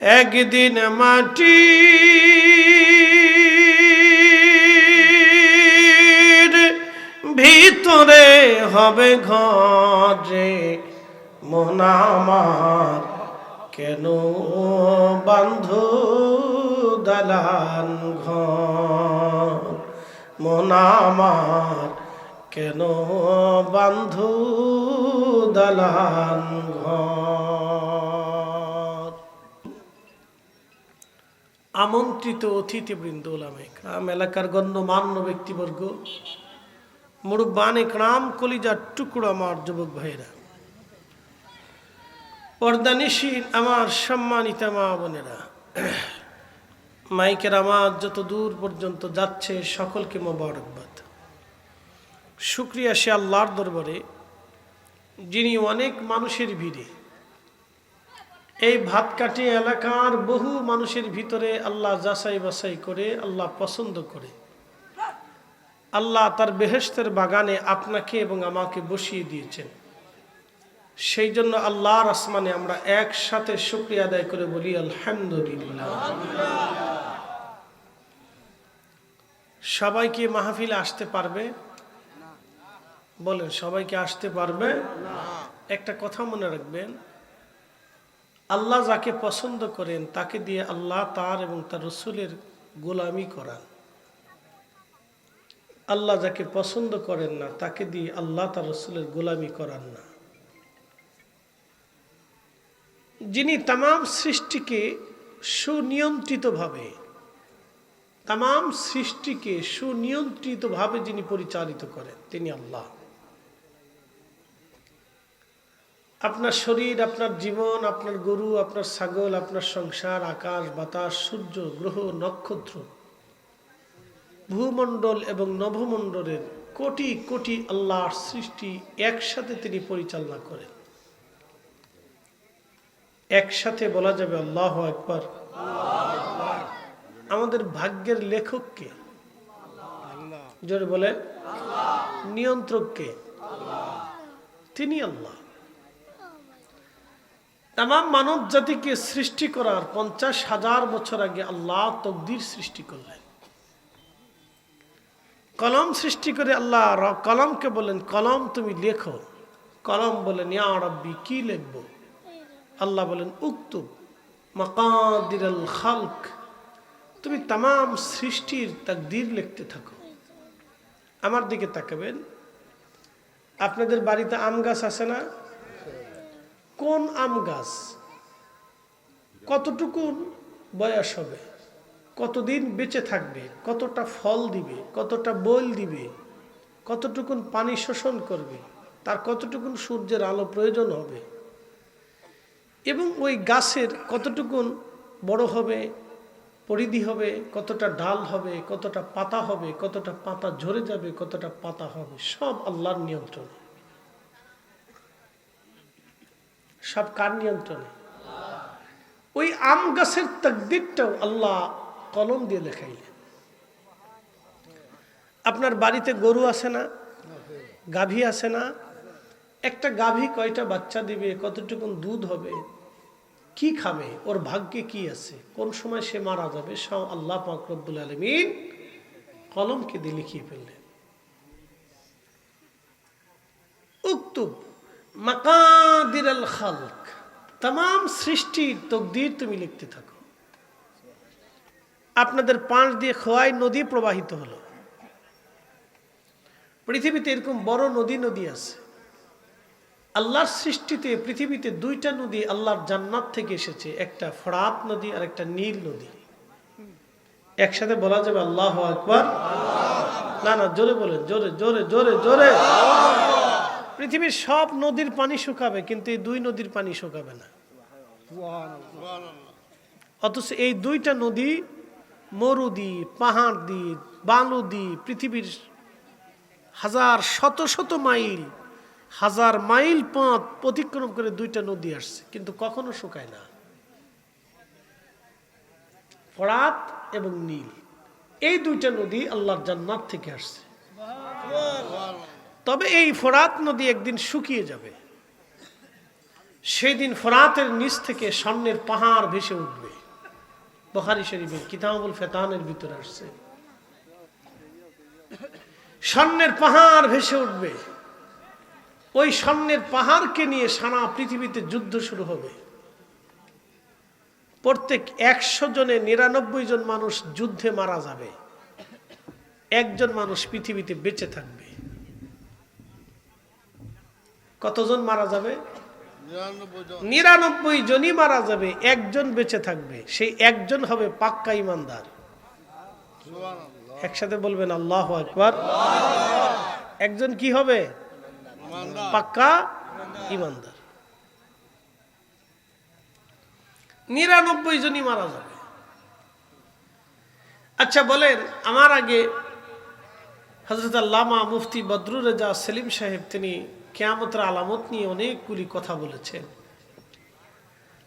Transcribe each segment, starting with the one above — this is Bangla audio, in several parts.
একদিন মাটি ভিতরে হবে ঘরে। মনামার কেন বান্ধু দালান ঘর? মনামার কেন বান্ধু দালান ঘর? আমন্ত্রিত অতিথিবৃন্দ ওলামা ইকরাম এলাকার গণ্যমান্য ব্যক্তিবর্গ, মুরব্বান ইকরাম কলিজার টুকরো আমার যুবক ভাইরা পর্দানিসীন আমার সম্মানিত মা বোনেরা, মাইকের আমার যত দূর পর্যন্ত যাচ্ছে সকলকে মোবারকবাদ। শুক্রিয়া সে আল্লাহর দরবারে, যিনি অনেক মানুষের ভিড়ে এই ভাতকাটি এলাকার বহু মানুষের ভিতরে আল্লাহ যাচাই বাছাই করে, আল্লাহ পছন্দ করে। আল্লাহ তার বেহেস্তের বাগানে আপনাকে এবং আমাকে বসিয়ে দিয়েছেন। সেই জন্য আল্লাহর আসমানে আমরা একসাথে শুক্রিয়া আদায় করে বলি, আলহামদুলিল্লাহ। সবাইকে মাহফিলে আসতে পারবে? বলেন সবাইকে আসতে পারবে? একটা কথা মনে রাখবেন আল্লাহ যাকে পছন্দ করেন, তাকে দিয়ে আল্লাহ তার এবং তার রসুলের গোলামি করান। আল্লাহ যাকে পছন্দ করেন না, তাকে দিয়ে আল্লাহ তার রসুলের গোলামি করান না। যিনি তাম সৃষ্টিকে সুনিয়ন্ত্রিতভাবে তাম সৃষ্টিকে সুনিয়ন্ত্রিতভাবে যিনি পরিচালিত করেন, তিনি আল্লাহ। আপনার শরীর, আপনার জীবন, আপনার গরু, আপনার ছাগল, আপনার সংসার, আকাশ, বাতাস, সূর্য, গ্রহ, নক্ষত্র। ভূমণ্ডল এবং নভমণ্ডলের কোটি কোটি আল্লাহর সৃষ্টি একসাথে তিনি পরিচালনা করেন। একসাথে বলা যাবে আল্লাহ একবার আমাদের ভাগ্যের লেখককে জোরে বলে নিয়ন্ত্রককে তিনি আল্লাহ। তাম মানব জাতিকে সৃষ্টি করার পঞ্চাশ হাজার বছর আগে আল্লাহ তকদির সৃষ্টি করলেন। কলম সৃষ্টি করে আল্লাহ কলমকে বলেন, কলম তুমি লেখো। কলম বলেন, ইয়া রব্বি, কি লিখব? আল্লাহ বলেন উক্তুব মাকাদির খালক, তুমি তাম সৃষ্টির তাকদির লিখতে থাকো। আমার দিকে তাকাবেন। আপনাদের বাড়িতে আম গাছ আছে না? কোন আম গাছ? কতটুকু বয়স হবে? কতদিন বেঁচে থাকবে? কতটা ফল দিবে? কতটা বইল দিবে? কতটুকুন পানি শোষণ করবে? তার কতটুকুন সূর্যের আলো প্রয়োজন হবে? এবং ওই গাছের কতটুকুন বড় হবে, পরিধি হবে, কতটা ডাল হবে, কতটা পাতা হবে, কতটা পাতা ঝরে যাবে, কতটা পাতা হবে, সব আল্লাহর নিয়ন্ত্রণে। সব কার নিয়ন্ত্রণে? ওই আম গাছের তকদিরটাও আল্লাহ কলম দিয়ে দেখাইলেন। আপনার বাড়িতে গরু আছে না? গাভী আছে না? একটা গাভী কয়টা বাচ্চা দিবে? কতটুকুন দুধ হবে? কি খাবে? ওর ভাগ্যে কি আছে? কোন সময় সে মারা যাবে? সব আল্লাহ পাক রব্বুল আলমিন কলমকে দিয়ে লিখিয়ে ফেললেন। উক্তুব মাকাদির আল খালক। তাম সৃষ্টির তকদির তুমি লিখতে থাকো। আপনাদের পাঁচ দিয়ে খোয়াই নদী প্রবাহিত হলো। পৃথিবীতে এরকম বড় নদী নদী আছে। আল্লাহর সৃষ্টিতে পৃথিবীতে দুইটা নদী আল্লাহর জান্নাত থেকে এসেছে, একটা ফরাত নদী আর একটা নীল নদী। একসাথে বলা যাবে আল্লাহ আকবার। না না, জোরে বলেন, জোরে জোরে জোরে জোরে। পৃথিবীর সব নদীর পানি শুকাবে, কিন্তু এই দুই নদীর পানি শুকাবে না। অথচ এই দুইটা নদী মরুদি পাহাড় দি বালু দি পৃথিবীর হাজার শত শত মাইল, হাজার মাইল পথ অতিক্রম করে দুইটা নদী আসছে, কিন্তু কখনো শুকায় না। ফরাত এবং নীল, এই দুইটা নদী আল্লাহর জান্নাত থেকে আসছে। তবে এই ফরাত নদী একদিন শুকিয়ে যাবে। সেই দিন ফরাতের নিচ থেকে স্বর্ণের পাহাড় ভেসে উঠবে। বখারি শরীফের কিতাবুল ফেতানের ভিতরে আসছে। স্বর্ণের পাহাড় ভেসে উঠবে। ওই স্বর্ণের পাহাড়কে নিয়ে সারা পৃথিবীতে যুদ্ধ শুরু হবে। প্রত্যেক একশো জনে নিরানব্বই জন মানুষ যুদ্ধে মারা যাবে। একজন মানুষ পৃথিবীতে বেঁচে থাকবে। কতজন মারা যাবে? নিরানব্বই জনই মারা যাবে একজন বেঁচে থাকবে সেই একজন হবে পাক্কা ইমানদার। একসাথে বলবেন আল্লাহ আকবার। একজন কি হবে? পাক্কা ইমানদার। নিরানব্বই জনই মারা যাবে। আচ্ছা বলেন আমার আগে হজরত আল্লামা মুফতি বদরুর রেজা সেলিম সাহেব তিনি কেয়ামতের আলামত নিয়ে অনেকগুলি কথা বলেছেন।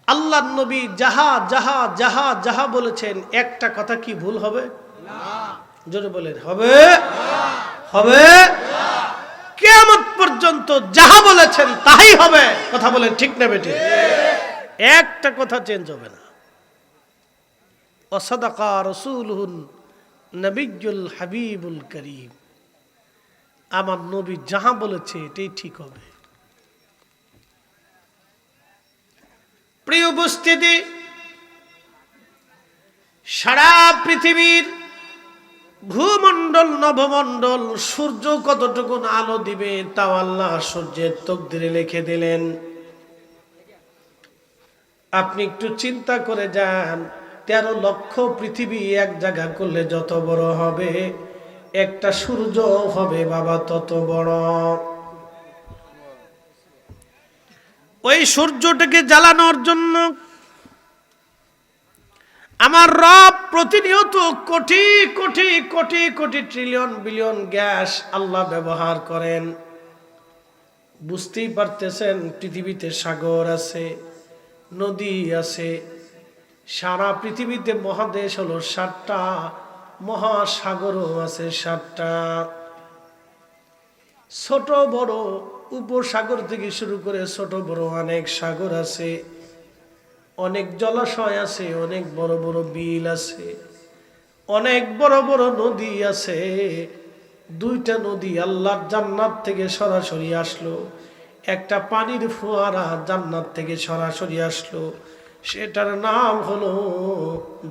আল্লাহ নবী যাহা যাহা যাহা যাহা বলেছেন একটা কথা কি ভুল হবে? জোরে বলেন হবে? হবে? কেয়ামত পর্যন্ত যাহা বলেছেন তাই হবে। কথা বলেন ঠিক না বেটে একটা কথা চেঞ্জ হবে না। অসদাকা রসুলহুন নবিজুল হাবিবুল করিম। আমার নবী যাহা বলেছে এটাই ঠিক হবে। প্রিয় উপস্থিতি, সারা পৃথিবীর ভূমণ্ডল নভমণ্ডল সূর্য কতটুকু আলো দিবে তাও আল্লাহ সূর্যের তকদিরে লিখে দিলেন। আপনি একটু চিন্তা করে যান, তেরো লক্ষ পৃথিবী এক জায়গা করলে যত বড় হবে। একটা সূর্য হবে বাবা তত বড়। ওই সূর্যটাকে জ্বালানোর জন্য আমার রব প্রতিনিয়ত crore crore crore crore trillion billion gas আল্লাহ ব্যবহার করেন। বুঝতেই পারতেছেন, পৃথিবীতে সাগর আছে, নদী আছে, সারা পৃথিবীতে মহাদেশ হলো সাতটা মহাসাগরও আছে সাতটা। ছোট, বড় উপসাগর থেকে শুরু করে ছোট, বড় অনেক সাগর আছে। অনেক জলাশয় আছে, অনেক বড় বড় বিল আছে। অনেক বড় বড় নদী আছে। দুইটা নদী আল্লাহর জান্নাত থেকে সরাসরি আসলো। একটা পানির ফোয়ারা জান্নাত থেকে সরাসরি আসলো। সেটার নাম হলো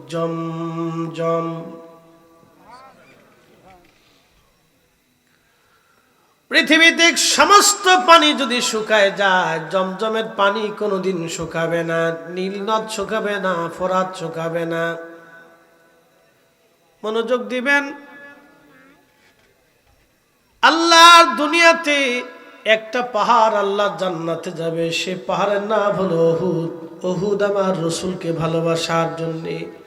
জম জম পৃথিবীতে সমস্ত পানি যদি শুকায় যায়, জমজমের পানি কোনোদিন শুকাবে না নীলনদ শুকাবে না, ফোরাত শুকাবে না। মনোযোগ দিবেন? আল্লাহর দুনিয়াতে একটা পাহাড় আল্লাহ জান্নাতে যাবে। সে পাহাড়ের নাম হলো অহুদ অহুদ আমার রসুলকে ভালোবাসার জন্যে।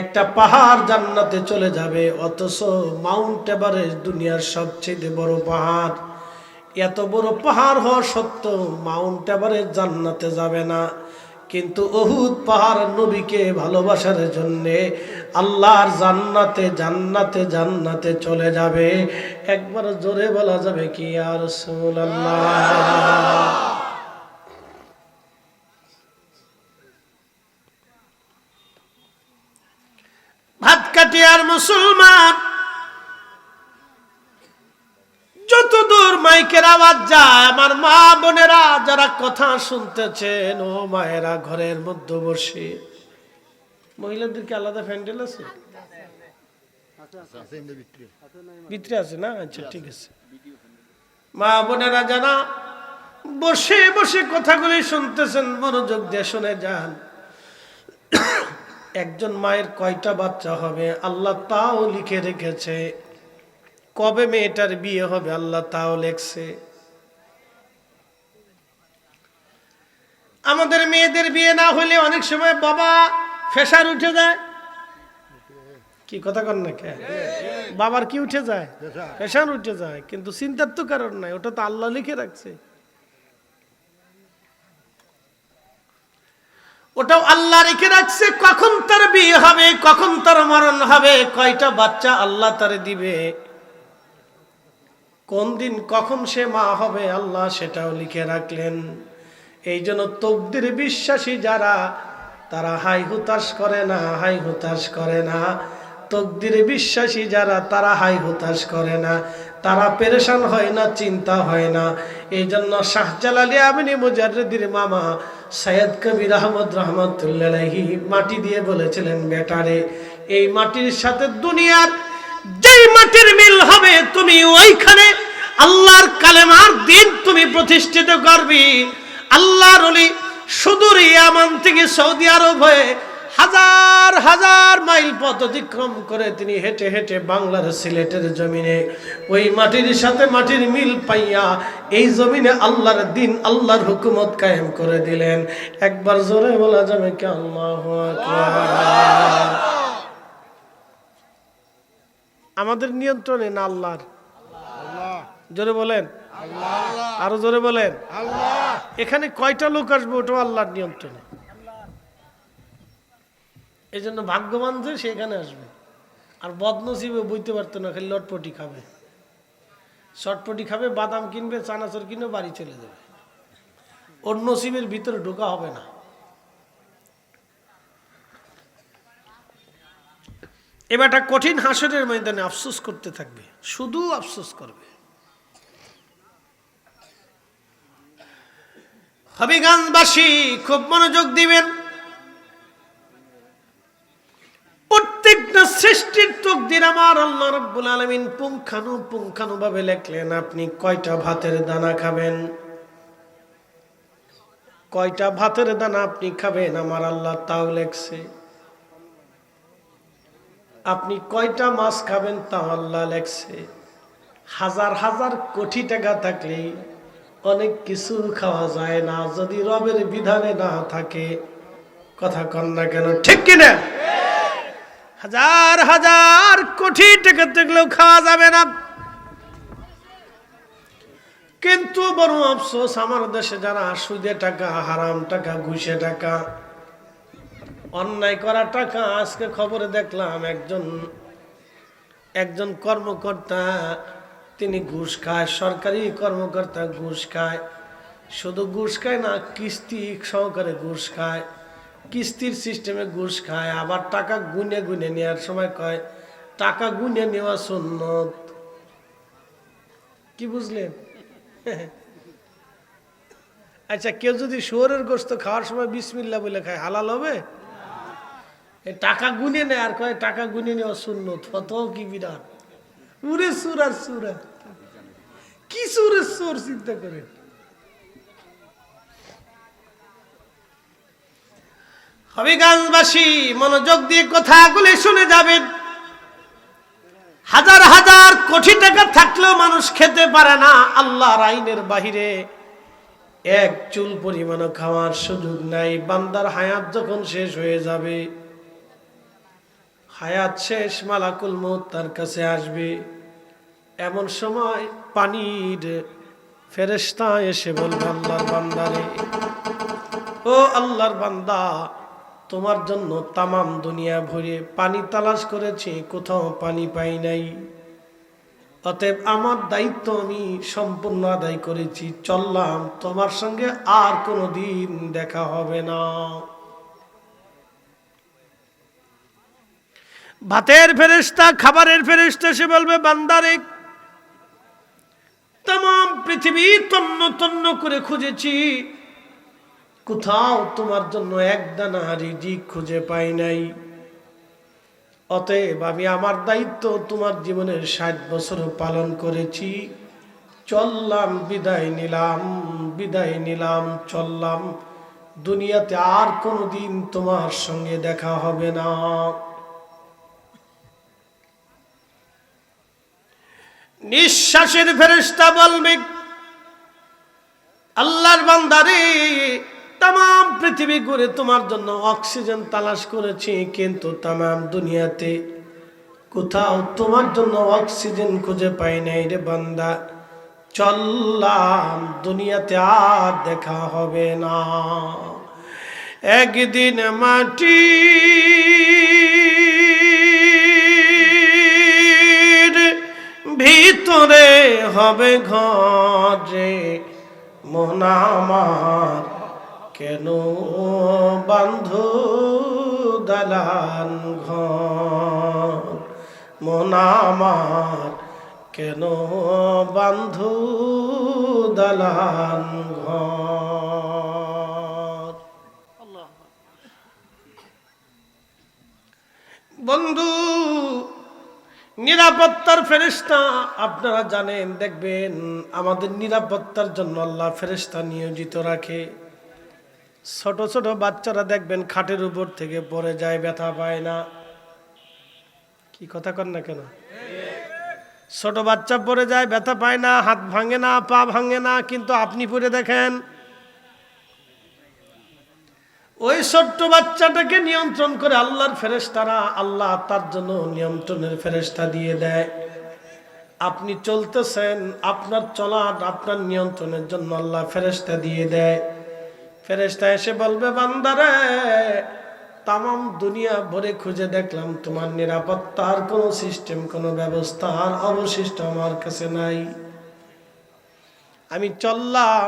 একটা পাহাড় জান্নাতে চলে যাবে, অথচ মাউন্ট এভারেস্ট দুনিয়ার সবচেয়ে বড় পাহাড়। এত বড় পাহাড় হওয়া সত্ত্বেও মাউন্ট এভারেস্ট জান্নাতে যাবে না। কিন্তু অহুদ পাহাড় নবীকে ভালোবাসার জন্যে আল্লাহর জান্নাতে জান্নাতে জান্নাতে চলে যাবে। একবার জোরে বলা যাবে কি আর সুল আল্লাহ ভাত কাটিয়ার মুসলমান। যত দূর মাইকের আওয়াজ যায়, আমার মা বোনেরা যারা কথা শুনতেছেন, ও মায়েরা ঘরের মধ্যে বসে। মহিলাদের কি আলাদা ফ্যান্ডেল আছে? ভিতরে আছে না? আচ্ছা ঠিক আছে। মা বোনেরা যারা বসে বসে কথাগুলি শুনতেছেন, মনোযোগ দিয়ে শুনে যান। একজন মায়ের কয়টা বাচ্চা হবে? আল্লাহ তাও লিখে রেখেছে কবে মেয়েটার বিয়ে হবে? আল্লাহ তাও লেখছে। আমাদের মেয়েদের বিয়ে না হলে অনেক সময় বাবা ফেসার উঠে যায়। কি কথা কর না কে? বাবার কি উঠে যায়? ফেসার উঠে যায়। কিন্তু চিন্তার তো কারণ নাই ওটা তো আল্লাহ লিখে রাখছে। ওটাও আল্লাহ রেখে রাখছে। কখন তার বিয়ে হবে, কখন তার মরণ হবে, কয়টা বাচ্চা আল্লাহ তারে দিবে? কোন দিন কখন সে মা হবে আল্লাহ সেটাও লিখে রাখলেন। এই জন্য তকদির বিশ্বাসী যারা, তারা হাই হুতাশ করে না, হাই হুতাশ করে না। তকদির বিশ্বাসী যারা, তারা হাই হুতাশ করে না। তারা পেরেশান হয় না, চিন্তা হয় না। এই জন্য শাহজালালি আমিনী মুজারদির মামা সৈয়দ কবির আহমদ রহমতুল্লাহি মাটি দিয়ে বলেছিলেন, বেটারে, এই মাটির সাথে দুনিয়ার যেই মাটির মিল হবে, তুমি ওইখানে আল্লাহর কালেমার দিন তুমি প্রতিষ্ঠিত করবি। আল্লাহর অলি সুদূর ইয়ামান থেকে সৌদি আরব হয়ে হাজার হাজার মাইল পথ অতিক্রম করে তিনি হেঁটে হেঁটে বাংলার সিলেটের জমিনে ওই মাটির সাথে মাটির মিল পাইয়া এই জমিনে আল্লাহর দিন আল্লাহর হুকুমত কায়েম করে দিলেন। একবার জোরে বলা যাবে কি আল্লাহ আমাদের নিয়ন্ত্রণে না আল্লাহর? জোরে বলেন। আরও জোরে বলেন। আল্লাহ। এখানে কয়টা লোক আসবে ওটাও আল্লাহর নিয়ন্ত্রণে। এই জন্য ভাগ্যবান যে সে এখানে আসবে। আর বদনসিবে বইতে পারতো না, খালি লটপটি খাবে। চটপটি খাবে, বাদাম কিনবে, চানাচুর কিনবে, বাড়ি চলে যাবে। ওর নসিবের ভিতরে ঢোকা হবে না। এবারটা কঠিন হাসরের ময়দানে আফসোস করতে থাকবে, শুধু আফসোস করবে। হবিগঞ্জবাসী খুব মনোযোগ দিবেন। প্রত্যেকটা সৃষ্টির তকদির আমার আল্লাহ রব্বুল আলমিন পুঙ্খানু পুঙ্খানু ভাবে লেখলেন, আপনি কয়টা ভাতের দানা খাবেন? কয়টা ভাতের দানা আপনি খাবেন? আমার আল্লাহ তাও লেখছে। আপনি কয়টা মাছ খাবেন? তাও আল্লাহ লেখছে। হাজার হাজার কোটি টাকা থাকলে অনেক কিছু খাওয়া যায় না, যদি রবের বিধানে না থাকে, কথা কন না কেন, ঠিক কিনা? হাজার হাজার কোটি টাকা থাকলেও খাওয়া যাবে না। কিন্তু বড় আফসোস, আমার দেশে যারা সুদে টাকা, হারাম টাকা, ঘুষে টাকা, অন্যায় করা টাকা, আজকে খবরে দেখলাম একজন একজন কর্মকর্তা, তিনি ঘুষ খায়, সরকারি কর্মকর্তা ঘুষ খায়, শুধু ঘুষ খায় না, কিস্তি সহকারে ঘুষ খায়। কিস্তির সিস্টেমে ঘুষ খায়, আবার টাকা গুনে গুনে নেওয়ার সময় কয়, টাকা গুনে নেওয়া সুন্নত। কি বুঝলেন আচ্ছা কেউ যদি শুয়োরের গোস্ত খাওয়ার সময় বিসমিল্লা বলে খায়, হালাল হবে? টাকা গুনে নেয় আর কয়, টাকা গুনে নেওয়া সুন্নত। ফত কি বিরাট? উরে সুর আর সুরা কি সুরের সুর চিন্তা করে হবিগঞ্জবাসী মনোযোগ দিয়ে কথাগুলি শুনে যাবেন। হাজার হাজার কোটি টাকা থাকলেও মানুষ খেতে পারে না আল্লাহর আইনের বাহিরে। এক চুল পরিমাণও খাওয়ার সুযোগ নাই, বান্দার হায়াত যখন শেষ হয়ে যাবে, হায়াত শেষ, মালাকুল মত তার কাছে আসবে। এমন সময় পানির ফেরেস্তা এসে বলবে, আল্লাহর বান্দারে, ও আল্লাহর বান্দা তোমার জন্য তামাম দুনিয়া ভরে পানি তালাশ করেছে, কোথাও পানি পাই নাই। অতএব আমার দায়িত্ব আমি সম্পূর্ণ আদায় করেছি, চললাম, তোমার সঙ্গে আর কোনো দিন দেখা হবে না। ভাতের ফেরেস্তা খাবারের ফেরেস্তা সে বলবে, বান্দারে তাম পৃথিবী তন্ন তন্ন করে খুঁজেছি। কোথাও তোমার জন্য এক দানা রিজিক খুঁজে পাই নাই। অতএব আমি আমার দায়িত্ব তোমার জীবনের ষাট বছর পালন করেছি। চললাম, বিদায় নিলাম বিদায় নিলাম, চললাম। দুনিয়াতে আর কোনোদিন তোমার সঙ্গে দেখা হবে না। নিঃশ্বাসের ফেরেস্তা বলবে, আল্লাহর বান্দারে পৃথিবী ঘুরে তোমার জন্য অক্সিজেন তালাশ করেছি, কিন্তু তাম দুনিয়াতে কোথাও তোমার জন্য অক্সিজেন খুঁজে পাই নাই রে বান্দা। চললাম, দুনিয়াতে আর দেখা হবে না। একদিন মাটি ভিতরে হবে ঘরে, মন আমার কেন বান্ধ দালান ঘর? মন আমার কেন বান্ধ দালান ঘর? বন্ধু, নিরাপত্তার ফেরেস্তা আপনারা জানেন, দেখবেন আমাদের নিরাপত্তার জন্য আল্লাহ ফেরেস্তা নিয়োজিত রাখে। ছোট ছোট বাচ্চারা দেখবেন খাটের উপর থেকে পড়ে যায়, ব্যথা পায় না। কি কথা কর না কেন? ছোট বাচ্চা পড়ে যায়, ব্যথা পায় না, হাত ভাঙে না, পা ভাঙে না, কিন্তু আপনি পড়ে দেখেন, ওই ছোট্ট বাচ্চাটাকে নিয়ন্ত্রণ করে আল্লাহর ফেরেশতারা আল্লাহ তার জন্য নিয়ন্ত্রণের ফেরেশতা দিয়ে দেয়। আপনি চলতেছেন, আপনার চলার, আপনার নিয়ন্ত্রণের জন্য আল্লাহ ফেরেশতা দিয়ে দেয়। ফেরেশতা এসে বলবে, বান্দারে, তামাম দুনিয়া ভরে খুঁজে দেখলাম, তোমার নিরাপত্তার কোনো সিস্টেম, কোনো ব্যবস্থা আর অবশিষ্ট আমার কাছে নাই। আমি চললাম,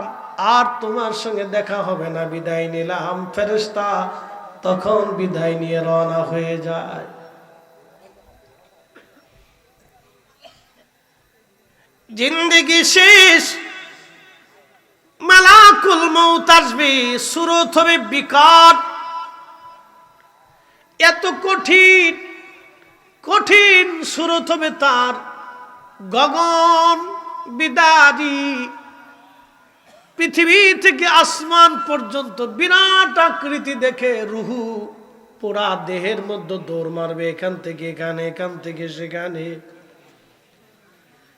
আর তোমার সঙ্গে দেখা হবে না, বিদায় নিলাম। ফেরেস্তা তখন বিদায় নিয়ে রওনা হয়ে যায়। জিন্দিগি শেষ আসবে সুরত হবে বিকট। এত কঠিন কঠিন সুরত হবে তার গগন বিদারি। পৃথিবী থেকে আসমান পর্যন্ত বিরাট আকৃতি দেখে রুহু পুরা দেহের মধ্যে দৌড় মারবে এখান থেকে, এখানে, এখান থেকে, সেখানে।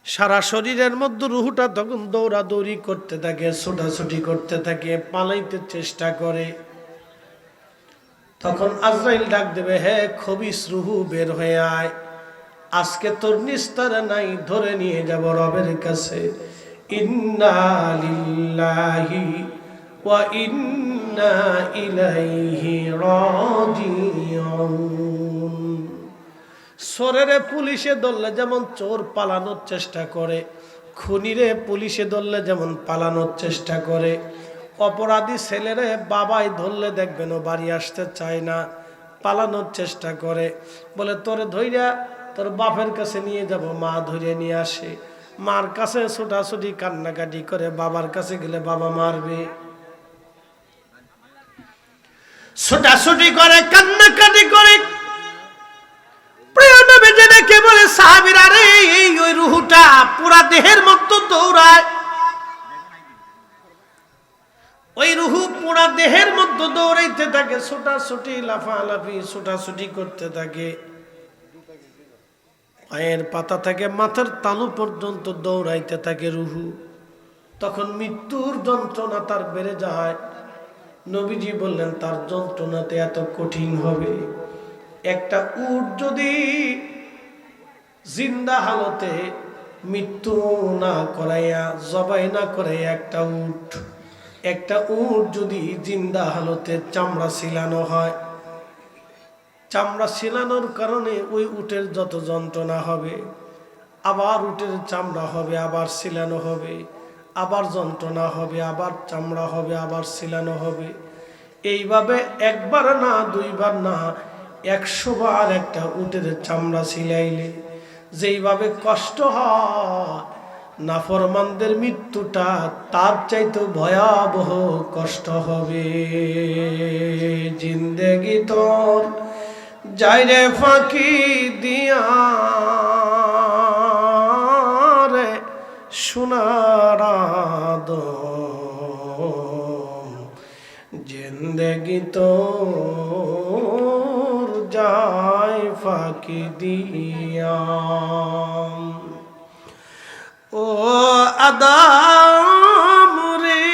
সারা শরীরের মধ্যে রুহুটা তখন দৌড়াদৌড়ি করতে থাকে, ছোটাছুটি করতে থাকে, পালাইতে চেষ্টা করে। তখন আজরাইল ডাক দেবে, হে খবিস রুহু, বের হয়ে আয়। আজকে তোর নিস্তার নাই, ধরে নিয়ে যাব রবের কাছে। ওয়া ইন্না ইলাইহি রাজিউন। সোরেরে পুলিশে ধরলে যেমন চোর পালানোর চেষ্টা করে, খুনিরে পুলিশে ধরলে যেমন পালানোর চেষ্টা করে। অপরাধী ছেলেরে বাবাই ধরলে দেখবেন ও বাড়ি আসতে চায় না, পালানোর চেষ্টা করে। বলে, তোরে ধৈর্যা তোর বাপের কাছে নিয়ে যাব, মা ধরে নিয়ে আসে। মার কাছে ছোটাছুটি কান্নাকাটি করে বাবার কাছে গেলে বাবা মারবে। ছোটাছুটি করে, কান্নাকাটি করে সাহাবীরা এই ওই রুহুটা পুরা দেহের মতো দৌড়ায়। ওই রুহু পুরা দেহের মধ্যে দৌড়াইতে থাকে, ছোটাছুটি, লাফালাফি, ছোটাছুটি করতে থাকে। পায়ের পাতা থেকে মাথার তালু পর্যন্ত দৌড়াইতে থাকে রুহু। তখন মৃত্যুর যন্ত্রণা তার বেড়ে যায়। নবীজি বললেন, তার যন্ত্রণাতে এত কঠিন হবে। একটা উট যদি জিন্দা হালতে মৃত্যু না করাইয়া, জবাই না করাইয়া একটা উট। একটা উট যদি জিন্দা হালতে চামড়া ছিলানো হয়, চামড়া ছিলানোর কারণে ওই উটের যত যন্ত্রণা হবে, আবার উটের চামড়া হবে, আবার ছিলানো হবে, আবার যন্ত্রণা হবে, আবার চামড়া হবে, আবার ছিলানো হবে। এইভাবে একবার না, দুইবার না, একশো বার একটা উটের চামড়া ছিলাইলে যেইভাবে কষ্ট হয়, নাফরমানদের মৃত্যুটা তার চাইতে ভয়াবহ কষ্ট হবে। জিন্দেগি তোর, যাইরে ফাঁকি দিয়া রে সোনার আদম। জিন্দেগি তোর যায় ফাঁকি দিয়া ও আদাম রে।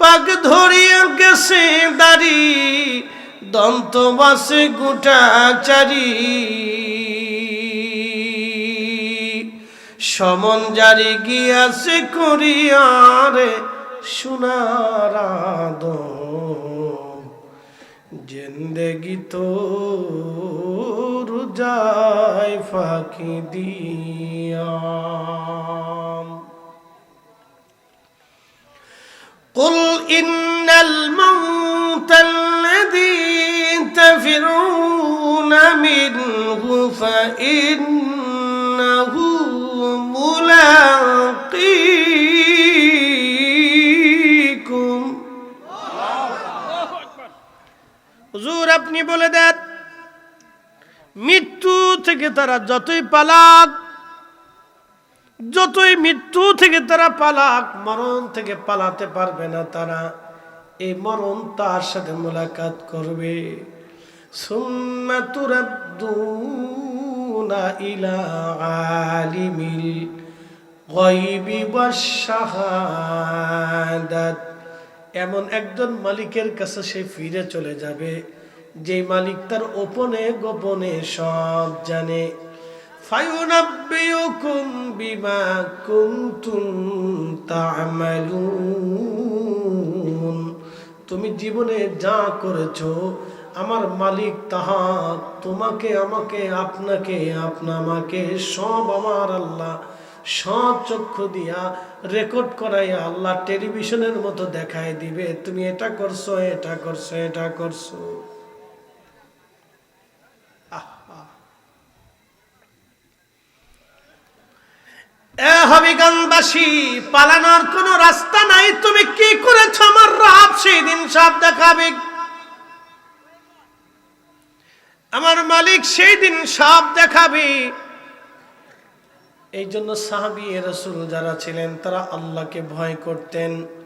পাক ধরিয়া গেছে দাড়ি, দন্ত বাসে গোটা চারি। সমন জারি গিয়াছে করিয়ারে সোনার আদম জিন্দগি তো রুজায় ফাঁকি দিয়া قل إن الموت الذي تفرون منه فإنه ملاقيكم আপনি বলে দেন, মৃত্যু থেকে তারা যতই পালাক, যতই মৃত্যু থেকে তারা পালাক, মরণ থেকে পালাতে পারবে না তারা। এই মরণ তার সাথে মোলাকাত করবে। এমন একজন মালিকের কাছে সে ফিরে চলে যাবে। যে মালিক তার ওপনে গোপনে সব জানে। বিমা তুমি জীবনে যা করেছ, আমার মালিক তাহা তোমাকে, আমাকে, আপনাকে আপনা আমাকে সব আমার আল্লাহ সব চক্ষু দিয়া রেকর্ড করাইয়া আল্লাহ টেলিভিশনের মতো দেখায় দিবে। তুমি এটা করছ এটা করছ এটা করছ। এ হবিগঞ্জবাসী, পালানোর কোনো রাস্তা নাই। তুমি কি করেছ আমার রাব? সেই দিন সব দেখাবে। আমার মালিক সেই দিন সব দেখাবে। এই জন্য সাহাবি রসুল যারা ছিলেন, তারা আল্লাহকে ভয় করতেন।